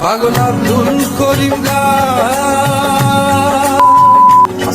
পাগল আব্দুল করিম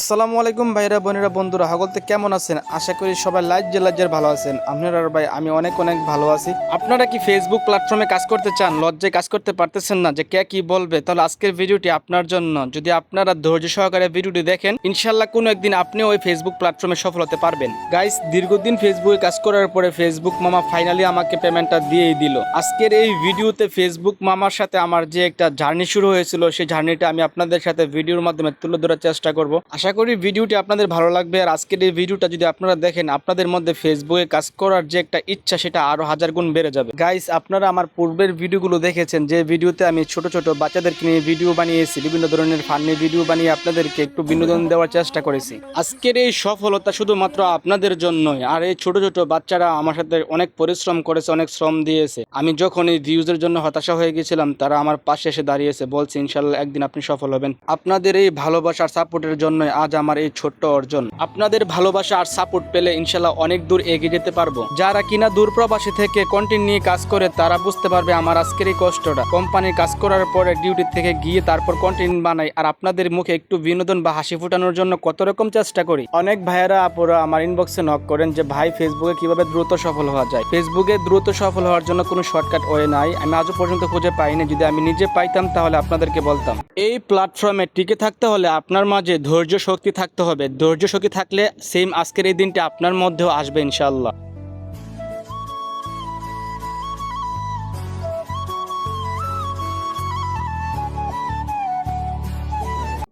আসসালামু আলাইকুম ভাইরা, বোনেরা, বন্ধুরা, হগলতে কেমন আছেন? আশা করি সবাই লাইট জেলাজ্জার ভালো আছেন। আপনারা ভাই, আমি অনেক অনেক ভালো আছি। আপনারা কি ফেসবুক প্ল্যাটফর্মে কাজ করতে চান? লজ্জায় কাজ করতে পারতেছেন না যে কে কি বলবে? তাহলে আজকের ভিডিওটি আপনার জন্য। যদি আপনারা ধৈর্য সহকারে ভিডিওটি দেখেন ইনশাল্লাহ কোনো একদিন আপনিও ওই ফেসবুক প্ল্যাটফর্মে সফল হতে পারবেন। গাইস দীর্ঘদিন ফেসবুকে কাজ করার পরে ফেসবুক মামা ফাইনালি আমাকে পেমেন্টটা দিয়েই দিল। আজকের এই ভিডিওতে ফেসবুক মামার সাথে আমার যে একটা জার্নি শুরু হয়েছিল, সেই জার্নিটা আমি আপনাদের সাথে ভিডিওর মাধ্যমে তুলে ধরার চেষ্টা করব। আশা করি ভিডিওটি আপনাদের ভালো লাগবে। আর আজকের এই ভিডিওটা যদি আপনারা দেখেন, আপনাদের মধ্যে ফেসবুকে কাজ করার যে একটা ইচ্ছা, সেটা আরও হাজার গুণ বেড়ে যাবে। গাইস আপনারা আমার পূর্বের ভিডিওগুলো দেখেছেন, যে ভিডিওতে আমি ছোট ছোট বাচ্চাদেরকে নিয়ে ভিডিও বানিয়েছি, বিভিন্ন ধরনের ফানি ভিডিও বানিয়ে আপনাদেরকে একটু বিনোদন দেওয়ার চেষ্টা করেছি। আজকের এই সফলতা শুধুমাত্র আপনাদের জন্যই, আর এই ছোট ছোট বাচ্চারা আমার সাথে অনেক পরিশ্রম করেছে, অনেক শ্রম দিয়েছে। আমি যখন এই ভিউজের জন্য হতাশা হয়ে গেছিলাম, তারা আমার পাশে এসে দাঁড়িয়েছে, বলছে ইনশাল্লাহ একদিন আপনি সফল হবেন। আপনাদের এই ভালোবাসার সাপোর্টের জন্য আজ আমার এই ছোট্ট অর্জন। আপনাদের ভালোবাসা আর সাপোর্ট পেলে ইনশাল্লাহ অনেক দূর এগিয়ে যেতে পারব। যারা কিনা দূর প্রবাসী থেকে কন্টিনিউ নিয়ে কাজ করে, তারা বুঝতে পারবে আমার আজকের এই কষ্টটা। কোম্পানির কাজ করার পরে ডিউটি থেকে গিয়ে তারপর কন্টিনিউ বানাই, আর আপনাদের মুখে একটু বিনোদন বা হাসি ফোটানোর জন্য কত রকম চেষ্টা করি। অনেক ভাইয়েরা আপুরা আমার ইনবক্সে নক করেন যে, ভাই ফেসবুকে কীভাবে দ্রুত সফল হওয়া যায়? ফেসবুকে দ্রুত সফল হওয়ার জন্য কোনো শর্টকাট ওয়ে নাই। আমি আজও পর্যন্ত খুঁজে পাইনি। যদি আমি নিজে পাইতাম, তাহলে আপনাদেরকে বলতাম। এই প্ল্যাটফর্মে টিকে থাকতে হলে আপনার মাঝে ধৈর্য শক্তি থাকতে হবে, ধৈর্য শক্তি থাকলে সেম আজকের এই দিনটা আপনার মধ্যেও আসবে ইনশাল্লাহ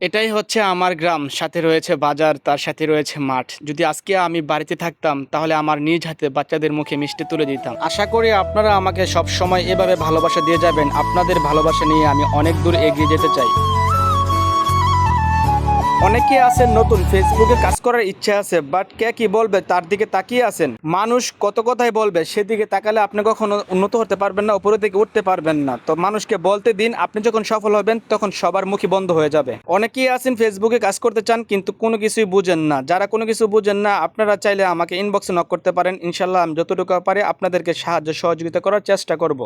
এটাই হচ্ছে আমার গ্রাম, সাথে রয়েছে বাজার, তার সাথে রয়েছে মাঠ। যদি আজকে আমি বাড়িতে থাকতাম, তাহলে আমার নিজ হাতে বাচ্চাদের মুখে মিষ্টি তুলে দিতাম। আশা করি আপনারা আমাকে সব সময় এভাবে ভালোবাসা দিয়ে যাবেন। আপনাদের ভালোবাসা নিয়ে আমি অনেক দূর এগিয়ে যেতে চাই। অনেকে আছেন নতুন ফেসবুকে কাজ করার ইচ্ছা আছে বাট কে কি বলবে, তার দিকে তাকিয়ে আছেন। মানুষ কত কথাই বলবে, সেদিকে তাকালে আপনি কখনো উন্নত হতে পারবেন না, উপরের দিকে উঠতে পারবেন না। তো মানুষকে বলতে দিন, আপনি যখন সফল হবেন, তখন সবার মুখী বন্ধ হয়ে যাবে। অনেকেই আছেন ফেসবুকে কাজ করতে চান, কিন্তু কোনো কিছুই বুঝেন না। যারা কোনো কিছু বুঝেন না, আপনারা চাইলে আমাকে ইনবক্সে নক করতে পারেন। ইনশাল্লাহ আমি যতটুকু পারি আপনাদেরকে সাহায্য সহযোগিতা করার চেষ্টা করব।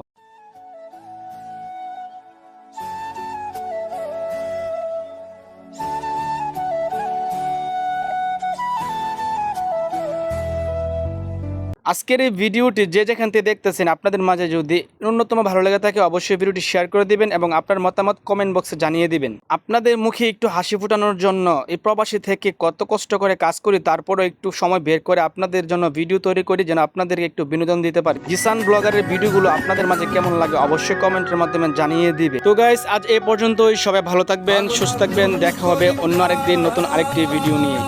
আজকের এই ভিডিওটি যে যেখান থেকে দেখতেছেন, আপনাদের মাঝে যদি ন্যূনতম ভালো লেগে থাকে, অবশ্যই ভিডিওটি শেয়ার করে দিবেন এবং আপনার মতামত কমেন্ট বক্সে জানিয়ে দিবেন। আপনাদের মুখে একটু হাসি ফুটানোর জন্য এই প্রবাসী থেকে কত কষ্ট করে কাজ করি, তারপরও একটু সময় বের করে আপনাদের জন্য ভিডিও তৈরি করি, যেন আপনাদেরকে একটু বিনোদন দিতে পারি। জিসান ব্লগারের ভিডিওগুলো আপনাদের মাঝে কেমন লাগে, অবশ্যই কমেন্টের মাধ্যমে জানিয়ে দিবে। তো গাইস আজ এ পর্যন্তই। সবাই ভালো থাকবেন, সুস্থ থাকবেন। দেখা হবে অন্য আরেকদিন নতুন আরেকটি ভিডিও নিয়ে।